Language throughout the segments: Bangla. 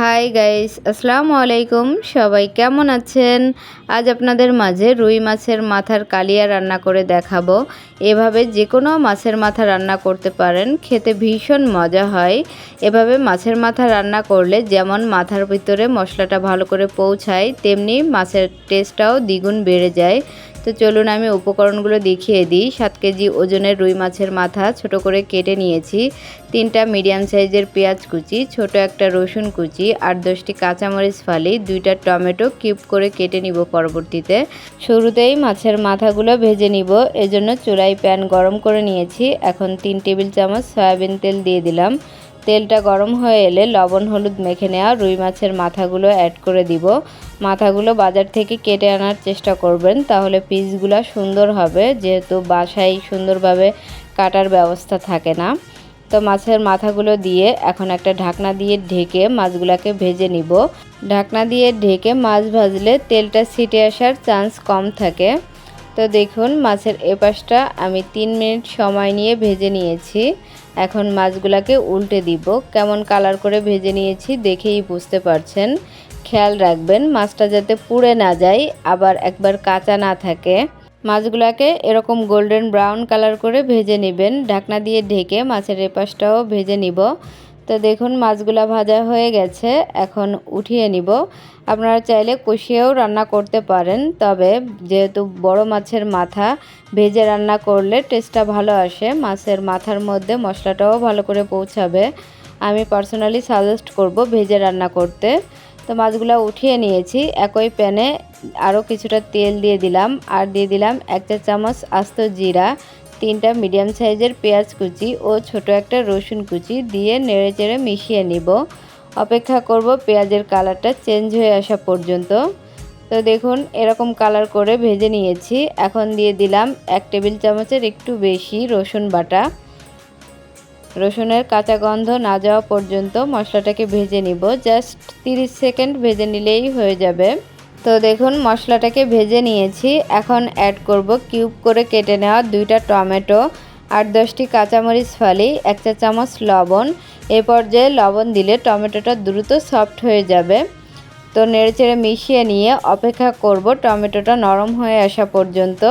হাই গাইস আসসালামু আলাইকুম। সবাই কেমন আছেন? আজ আপনাদের মাঝে রুই মাছের মাথার কালিয়া রান্না করে দেখাবো। এভাবে যে কোনো মাছের মাথা রান্না করতে পারেন, খেতে ভীষণ মজা হয়। এভাবে মাছের মাথা রান্না করলে যেমন মাথার ভিতরে মশলাটা ভালো করে পৌঁছায়, তেমনি মাছের টেস্টটাও দ্বিগুণ বেড়ে যায়। তো চলুন আমি উপকরণগুলো দেখিয়ে দিই। সাত কেজি ওজনের রুই মাছের মাথা ছোট করে কেটে নিয়েছি। তিনটা মিডিয়াম সাইজের পেঁয়াজ কুচি, ছোট একটা রসুন কুচি আট দশটি কাঁচামরিচ ফালি, দুইটা টমেটো কিউব করে কেটে নিব পরবর্তীতে। শুরুতেই মাছের মাথাগুলো ভেজে নিব। এজন্য চুলাই প্যান গরম করে নিয়েছি। এখন তিন টেবিল চামচ সয়াবিন তেল দিয়ে দিলাম। তেলটা গরম হয়ে এলে লবণ, হলুদ মেখে নেওয়া রুই মাছের মাথাগুলো অ্যাড করে দিব। মাথাগুলো বাজার থেকে কেটে আনার চেষ্টা করবেন, তাহলে পিসগুলো সুন্দর হবে, যেহেতু বাসায় সুন্দরভাবে কাটার ব্যবস্থা থাকে না। তো মাছের মাথাগুলো দিয়ে এখন একটা ঢাকনা দিয়ে ঢেকে মাছগুলোকে ভেজে নিব। ঢাকনা দিয়ে ঢেকে মাছ ভাজলে তেলটা ছিটে আসার চান্স কম থাকে। তো দেখুন, মাছের এপাশটা আমি তিন মিনিট সময় নিয়ে ভেজে নিয়েছি। এখন মাছগুলাকে উল্টে দিব। কেমন কালার করে ভেজে নিয়েছি দেখেই বুঝতে পারছেন। খেয়াল রাখবেন, মাছটা যাতে পুড়ে না যায়, আবার একবার কাঁচা না থাকে। মাছগুলাকে এরকম গোল্ডেন ব্রাউন কালার করে ভেজে নেবেন। ঢাকনা দিয়ে ঢেকে মাছের এপাশটাও ভেজে নিব। তো দেখুন, মাছগুলা ভাজা হয়ে গেছে। এখন উঠিয়ে নিব। আপনারা চাইলে কষিয়েও রান্না করতে পারেন, তবে যেহেতু বড় মাছের মাথা, ভেজে রান্না করলে টেস্টটা ভালো আসে। মাছের মাথার মধ্যে মশলাটাও ভালো করে পৌঁছাবে। আমি পার্সোনালি সাজেস্ট করব ভেজে রান্না করতে। তো মাছগুলো উঠিয়ে নিয়েছি। একই প্যানে আরও কিছুটা তেল দিয়ে দিলাম। আর দিয়ে দিলাম এক চা চামচ আস্ত জিরা। তিনটা মিডিয়াম সাইজের পেঁয়াজ কুচি ও ছোট একটা রসুন কুচি দিয়ে নেড়ে চেড়ে মিশিয়ে নিব। অপেক্ষা করব পেঁয়াজের কালারটা চেঞ্জ হয়ে আসা পর্যন্ত। তো দেখুন, এরকম কালার করে ভেজে নিয়েছি। এখন দিয়ে দিলাম এক টেবিল চামচের একটু বেশি রসুন বাটা। রসুনের কাঁচা গন্ধ না যাওয়া পর্যন্ত মশলাটাকে ভেজে নিব। জাস্ট 30 সেকেন্ড ভেজে নিলেই হয়ে যাবে। তো দেখুন, মশলাটাকে ভেজে নিয়েছি। এখন অ্যাড করব কিউব করে কেটে নেওয়া দুইটা টমেটো আট দশটি কাঁচামরিচ ফালি, এক চা চামচ লবণ। এ পর্যায়ে লবণ দিলে টমেটোটা দ্রুত সফট হয়ে যাবে। তো নেড়েচেড়ে মিশিয়ে নিয়ে অপেক্ষা করব টমেটোটা নরম হয়ে আসা পর্যন্ত।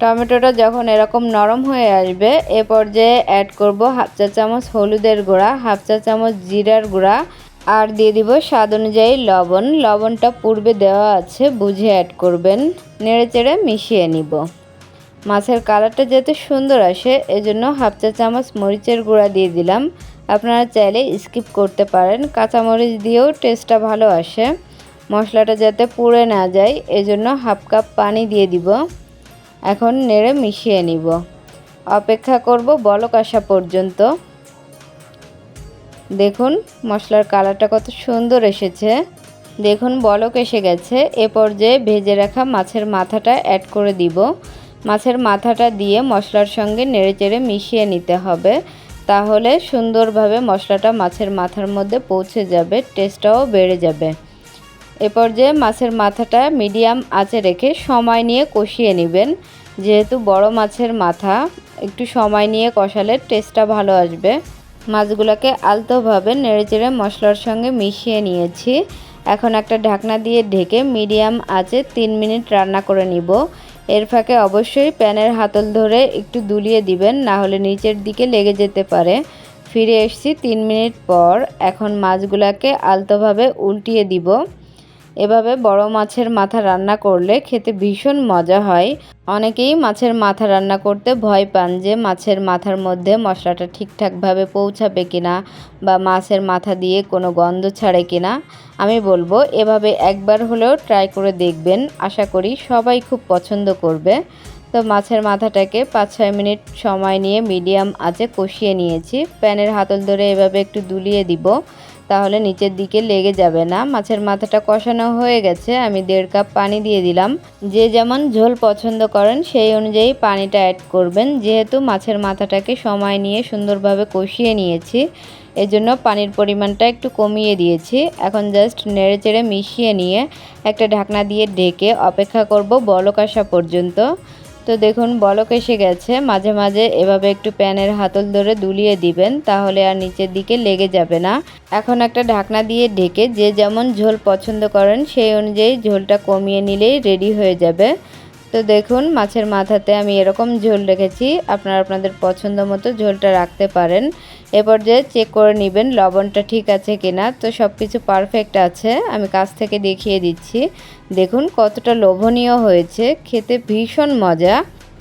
টমেটোটা যখন এরকম নরম হয়ে আসবে, এ পর্যায়ে অ্যাড করব হাফ চা চামচ হলুদের গুঁড়া, হাফ চা চামচ জিরার গুঁড়া আর দিয়ে দিব স্বাদ অনুযায়ী লবণ। লবণটা পূর্বে দেওয়া আছে, বুঝে অ্যাড করবেন। নেড়ে চেড়ে মিশিয়ে নিব। মাছের কালারটা যাতে সুন্দর আসে, এজন্য হাফ চা চামচ মরিচের গুঁড়া দিয়ে দিলাম। আপনারা চাইলে স্কিপ করতে পারেন, কাঁচামরিচ দিয়েও টেস্টটা ভালো আসে। মশলাটা যাতে পুড়ে না যায়, এজন্য হাফ কাপ পানি দিয়ে দিব। এখন নেড়ে মিশিয়ে নিব। অপেক্ষা করব বলক আসা পর্যন্ত। দেখুন, মশলার কালারটা কত সুন্দর এসেছে। দেখুন, বলক এসে গেছে। এ পর্যায়ে ভেজে রাখা মাছের মাথাটা অ্যাড করে দিব। মাছের মাথাটা দিয়ে মশলার সঙ্গে নেড়েচেড়ে মিশিয়ে নিতে হবে। তাহলে সুন্দরভাবে মশলাটা মাছের মাথার মধ্যে পৌঁছে যাবে টেস্টটাও বেড়ে যাবে। এ পর্যায়ে মাছের মাথাটা মিডিয়াম আঁচে রেখে সময় নিয়ে কষিয়ে নেবেন। যেহেতু বড় মাছের মাথা, একটু সময় নিয়ে কষালে টেস্টটা ভালো আসবে। মাছগুলোকে আলতোভাবে নেড়েচেড়ে মশলার সঙ্গে মিশিয়ে নিয়েছি। এখন একটা ঢাকনা দিয়ে ঢেকে মিডিয়াম আঁচে তিন মিনিট রান্না করে নিব। এর ফাঁকে অবশ্যই প্যানের হাতল ধরে একটু দুলিয়ে দিবেন না হলে নিচের দিকে লেগে যেতে পারে। ফিরে এসছি তিন মিনিট পর। এখন মাছগুলোকে আলতোভাবে উল্টিয়ে দিব। এভাবে বড় মাছের মাথা রান্না করলে খেতে ভীষণ মজা হয়। অনেকেই মাছের মাথা রান্না করতে ভয় পান যে মাছের মাথার মধ্যে মশলাটা ঠিকঠাকভাবে পৌঁছাবে কিনা বা মাছের মাথা দিয়ে কোনো গন্ধ ছাড়ে কিনা। আমি বলব, এভাবে একবার হলেও ট্রাই করে দেখবেন। আশা করি সবাই খুব পছন্দ করবে। তো মাছের মাথাটাকে পাঁচ ছয় মিনিট সময় নিয়ে মিডিয়াম আঁচে কষিয়ে নিয়েছি। প্যানের হাতল ধরে এভাবে একটু দুলিয়ে দিব। তাহলে নিচের দিকে লেগে যাবে না। মাছের মাথাটা কষানো হয়ে গেছে। আমি দেড় কাপ পানি দিয়ে দিলাম। যে যেমন ঝোল পছন্দ করেন, সেই অনুযায়ী পানিটা অ্যাড করবেন। যেহেতু মাছের মাথাটাকে সময় নিয়ে সুন্দরভাবে কষিয়ে নিয়েছি, এজন্য পানির পরিমাণটা একটু কমিয়ে দিয়েছি। এখন জাস্ট নেড়ে চেড়ে মিশিয়ে নিয়ে একটা ঢাকনা দিয়ে ঢেকে অপেক্ষা করব বলক আসা পর্যন্ত। তো দেখুন, বলক এসে গেছে। মাঝে মাঝে এভাবে একটু প্যানের হাতল ধরে দুলিয়ে দিবেন, তাহলে আর নিচের দিকে লেগে যাবে না। এখন একটা ঢাকনা দিয়ে ঢেকে যে যেমন ঝোল পছন্দ করেন, সেই অনুযায়ী ঝোলটা কমিয়ে নিলেই রেডি হয়ে যাবে। তো দেখুন, মাছের মাথাতে আমি এরকম ঝোল রেখেছি। আপনারা আপনাদের পছন্দ মতো ঝোলটা রাখতে পারেন। এ পর্যায়ে চেক করে নেবেন লবণটা ঠিক আছে কিনা। তো সব কিছু পারফেক্ট আছে। আমি কাছ থেকে দেখিয়ে দিচ্ছি। দেখুন, কতটা লোভনীয় হয়েছে। খেতে ভীষণ মজা।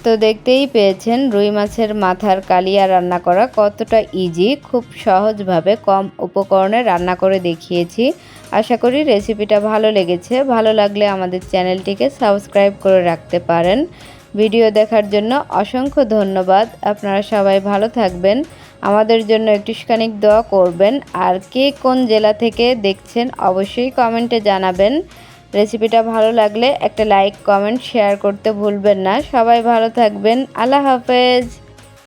তো দেখতেই পেয়েছেন, রুই মাছের মাথার কালিয়া রান্না করা কতটা ইজি খুব সহজভাবে কম উপকরণে রান্না করে দেখিয়েছি। আশা করি রেসিপিটা ভালো লেগেছে। ভালো লাগলে আমাদের চ্যানেলটিকে সাবস্ক্রাইব করে রাখতে পারেন। ভিডিও দেখার জন্য অসংখ্য ধন্যবাদ। আপনারা সবাই ভালো থাকবেন। আমাদের জন্য একটুখানিক দোয়া করবেন। আর কে কোন জেলা থেকে দেখছেন অবশ্যই কমেন্টে জানাবেন। রেসিপিটা ভালো লাগলে একটা লাইক, কমেন্ট, শেয়ার করতে ভুলবেন না। সবাই ভালো থাকবেন। আল্লাহ হাফেজ।